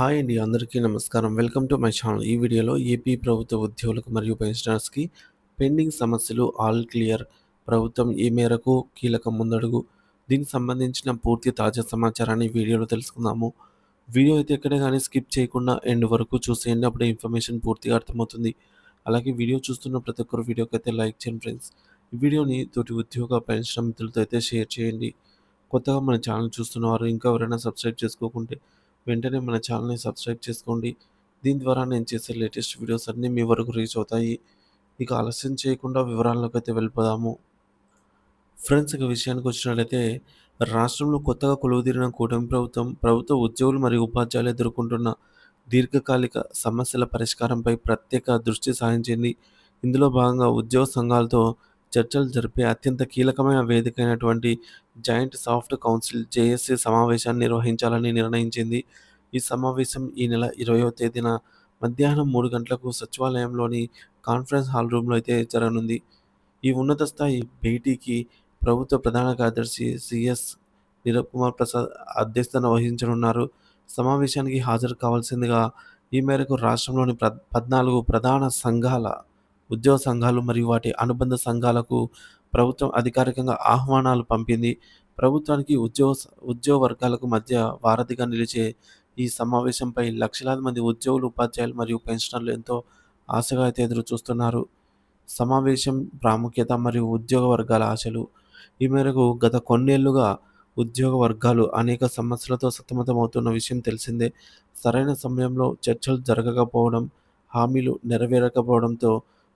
Hi అండి అందరికీ నమస్కారం. Welcome to my channel. ఈ వీడియోలో ఏపీ ప్రభుత్వ ఉద్యోగులకు మరియు పెన్షనర్స్కి పెండింగ్ సమస్యలు ఆల్ క్లియర్. ప్రభుత్వం ఏ మేరకు కీలక ముందడుగు? దీనికి సంబంధించిన పూర్తి తాజా సమాచారాన్ని వీడియోలో తెలుసుకుందాము. వీడియో అయితే ఎక్కడే కానీ స్కిప్ చేయకుండా ఎండ్ వరకు చూసేయండి అప్పుడే ఇన్ఫర్మేషన్ పూర్తిగా అర్థమవుతుంది. అలాగే వీడియో చూస్తున్న ప్రతి ఒక్కరు వీడియోకి అయితే లైక్ చేయండి ఫ్రెండ్స్. ఈ వీడియోని తోటి ఉద్యోగ పెన్షన్ మిత్రులతో అయితే షేర్ చేయండి. కొత్తగా మన ఛానల్ చూస్తున్నవారు ఇంకా ఎవరైనా సబ్స్క్రైబ్ చేసుకోకుంటే వెంటనే మన ఛానల్ని సబ్స్క్రైబ్ చేసుకోండి. దీని ద్వారా నేను చేసే లేటెస్ట్ వీడియోస్ అన్నీ మీ వరకు రీచ్ అవుతాయి. ఇక ఆలస్యం చేయకుండా వివరాల్లోకి అయితే వెళ్ళిపోదాము. ఫ్రెండ్స్ ఇక విషయానికి వచ్చినట్లయితే రాష్ట్రంలో కొత్తగా కొలువుదీరిన కూటమి ప్రభుత్వం ప్రభుత్వ ఉద్యోగులు మరియు ఉపాధ్యాయులు ఎదుర్కొంటున్న దీర్ఘకాలిక సమస్యల పరిష్కారంపై ప్రత్యేక దృష్టి సారించింది ఇందులో భాగంగా ఉద్యోగ సంఘాలతో చర్చలు జరిపే అత్యంత కీలకమైన వేదిక అయినటువంటి జాయింట్ సాఫ్ట్ కౌన్సిల్ జేఎస్సీ సమావేశాన్ని నిర్వహించాలని నిర్ణయించింది. ఈ సమావేశం ఈ నెల ఇరవయో తేదీన మధ్యాహ్నం మూడు గంటలకు సచివాలయంలోని కాన్ఫరెన్స్ హాల్ రూమ్లో అయితే జరగనుంది. ఈ ఉన్నత స్థాయి భేటీకి ప్రభుత్వ ప్రధాన కార్యదర్శి సిఎస్ నీరవ్ కుమార్ ప్రసాద్ అధ్యక్షతన వహించనున్నారు. సమావేశానికి హాజరు కావాల్సిందిగా ఈ మేరకు రాష్ట్రంలోని ప్ర పద్నాలుగు ప్రధాన సంఘాల ఉద్యోగ సంఘాలు మరియు వాటి అనుబంధ సంఘాలకు ప్రభుత్వం అధికారికంగా ఆహ్వానాలు పంపింది. ప్రభుత్వానికి ఉద్యోగ ఉద్యోగ వర్గాలకు మధ్య వారధిగా నిలిచే ఈ సమావేశంపై లక్షలాది మంది ఉద్యోగులు ఉపాధ్యాయులు మరియు పెన్షనర్లు ఎంతో ఆశగా అయితే ఎదురు చూస్తున్నారు సమావేశం ప్రాముఖ్యత మరియు ఉద్యోగ వర్గాల ఆశలు. ఈ మేరకు గత కొన్నేళ్ళుగా ఉద్యోగ వర్గాలు అనేక సమస్యలతో సతమతమవుతున్న విషయం తెలిసిందే. సరైన సమయంలో చర్చలు జరగకపోవడం హామీలు నెరవేరకపోవడంతో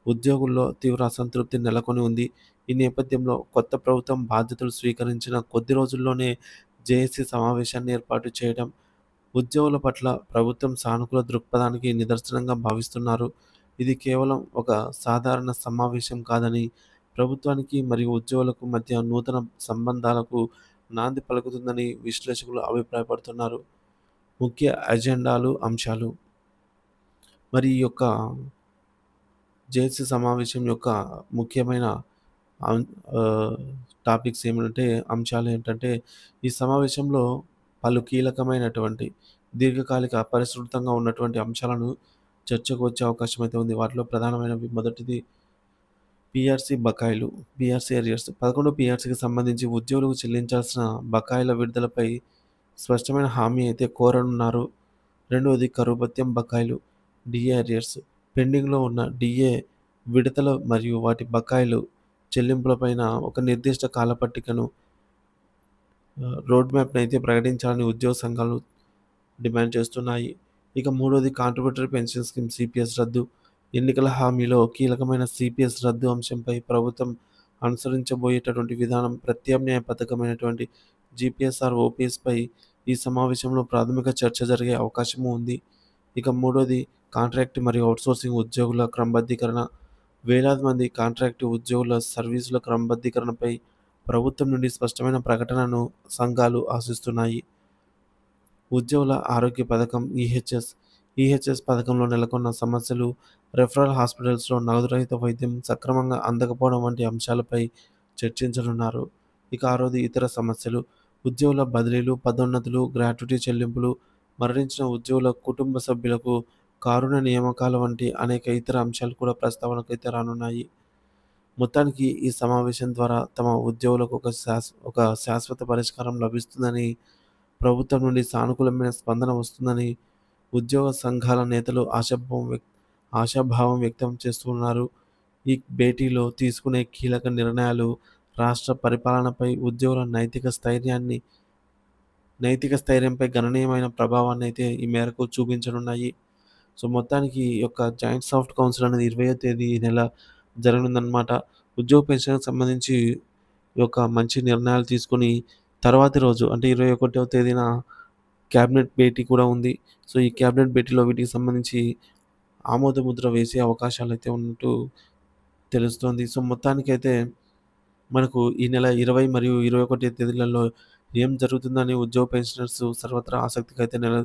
ఉద్యోగుల్లో తీవ్ర అసంతృప్తి నెలకొని ఉంది. ఈ నేపథ్యంలో కొత్త ప్రభుత్వం బాధ్యతలు స్వీకరించిన కొద్ది రోజుల్లోనే జేఏసీ సమావేశాన్ని ఏర్పాటు చేయడం ఉద్యోగుల పట్ల ప్రభుత్వం సానుకూల దృక్పథానికి నిదర్శనంగా భావిస్తున్నారు. ఇది కేవలం ఒక సాధారణ సమావేశం కాదని ప్రభుత్వానికి మరియు ఉద్యోగులకు మధ్య నూతన సంబంధాలకు నాంది పలుకుతుందని విశ్లేషకులు అభిప్రాయపడుతున్నారు. ముఖ్య అజెండాలు అంశాలు. మరి ఈ యొక్క జేసీ సమావేశం యొక్క ముఖ్యమైన టాపిక్స్ ఏమిటంటే అంశాలు ఏంటంటే ఈ సమావేశంలో పలు కీలకమైనటువంటి దీర్ఘకాలిక పరిశృతంగా ఉన్నటువంటి అంశాలను చర్చకు వచ్చే అవకాశం అయితే ఉంది. వాటిలో ప్రధానమైనవి మొదటిది పిఆర్సీ బకాయిలు పిఆర్సీ ఏరియర్స్ పదకొండు పిఆర్సీకి సంబంధించి ఉద్యోగులకు చెల్లించాల్సిన బకాయిల విడుదలపై స్పష్టమైన హామీ అయితే కోరనున్నారు. రెండవది కరుభత్యం బకాయిలు డిఏరియర్స్ పెండింగ్లో ఉన్న డిఏ విడతల మరియు వాటి బకాయిలు చెల్లింపులపైన ఒక నిర్దిష్ట కాలపట్టికను రోడ్ మ్యాప్ని అయితే ప్రకటించాలని ఉద్యోగ సంఘాలు డిమాండ్ చేస్తున్నాయి. ఇక మూడోది కాంట్రిబ్యూటరీ పెన్షన్ స్కీమ్ సిపిఎస్ రద్దు. ఎన్నికల హామీలో కీలకమైన సిపిఎస్ రద్దు అంశంపై ప్రభుత్వం అనుసరించబోయేటటువంటి విధానం ప్రత్యామ్నాయ పథకమైనటువంటి జిపిఎస్ఆర్ ఓపీఎస్పై ఈ సమావేశంలో ప్రాథమిక చర్చ జరిగే అవకాశము ఉంది. ఇక మూడోది కాంట్రాక్ట్ మరియు అవుట్సోర్సింగ్ ఉద్యోగుల క్రమబద్ధీకరణ. వేలాది మంది కాంట్రాక్ట్ ఉద్యోగుల సర్వీసుల క్రమబద్ధీకరణపై ప్రభుత్వం నుండి స్పష్టమైన ప్రకటనను సంఘాలు ఆశిస్తున్నాయి. ఉద్యోగుల ఆరోగ్య పథకం ఈహెచ్ఎస్. ఈహెచ్ఎస్ పథకంలో నెలకొన్న సమస్యలు రెఫరల్ హాస్పిటల్స్లో నగదు రహిత వైద్యం సక్రమంగా అందకపోవడం వంటి అంశాలపై చర్చించనున్నారు. ఇక ఆరోది ఇతర సమస్యలు. ఉద్యోగుల బదిలీలు పదోన్నతులు గ్రాట్యుటీ చెల్లింపులు మరణించిన ఉద్యోగుల కుటుంబ సభ్యులకు కారుణ నియామకాల వంటి అనేక ఇతర అంశాలు కూడా ప్రస్తావనకు అయితే రానున్నాయి. మొత్తానికి ఈ సమావేశం ద్వారా తమ ఉద్యోగులకు ఒక శాశ్ ఒక శాశ్వత పరిష్కారం లభిస్తుందని ప్రభుత్వం నుండి సానుకూలమైన స్పందన వస్తుందని ఉద్యోగ సంఘాల నేతలు ఆశాభావం వ్యక్ ఆశాభావం వ్యక్తం చేస్తున్నారు. ఈ భేటీలో తీసుకునే కీలక నిర్ణయాలు రాష్ట్ర పరిపాలనపై ఉద్యోగుల నైతిక స్థైర్యాన్ని నైతిక స్థైర్యంపై గణనీయమైన ప్రభావాన్ని అయితే ఈ మేరకు చూపించనున్నాయి. సో మొత్తానికి ఈ యొక్క జాయింట్ సాఫ్ట్ కౌన్సిల్ అనేది ఇరవయో తేదీ ఈ నెల జరగనుందనమాట ఉద్యోగ పెన్షన్కి సంబంధించి ఈ యొక్క మంచి నిర్ణయాలు తీసుకొని తర్వాతి రోజు అంటే ఇరవై ఒకటవ తేదీన క్యాబినెట్ భేటీ కూడా ఉంది. సో ఈ క్యాబినెట్ భేటీలో వీటికి సంబంధించి ఆమోద ముద్ర వేసే అవకాశాలు అయితే ఉన్నట్టు తెలుస్తోంది. సో మొత్తానికైతే మనకు ఈ నెల ఇరవై మరియు ఇరవై ఒకటి తేదీలలో ఏం జరుగుతుందని ఉద్యోగ పెన్షనర్స్ సర్వత్రా ఆసక్తిగా అయితే నెల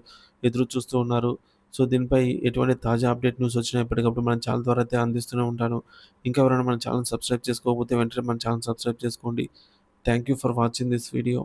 ఎదురు చూస్తూ ఉన్నారు. సో దీనిపై ఎటువంటి తాజా అప్డేట్ న్యూస్ వచ్చినా ఎప్పటికప్పుడు మన ఛానల్ ద్వారా అయితే అందిస్తూనే ఉంటాను. ఇంకా ఎవరైనా మన ఛానల్ సబ్స్క్రైబ్ చేసుకోకపోతే వెంటనే మన ఛానల్ సబ్స్క్రైబ్ చేసుకోండి. Thank you for watching this video.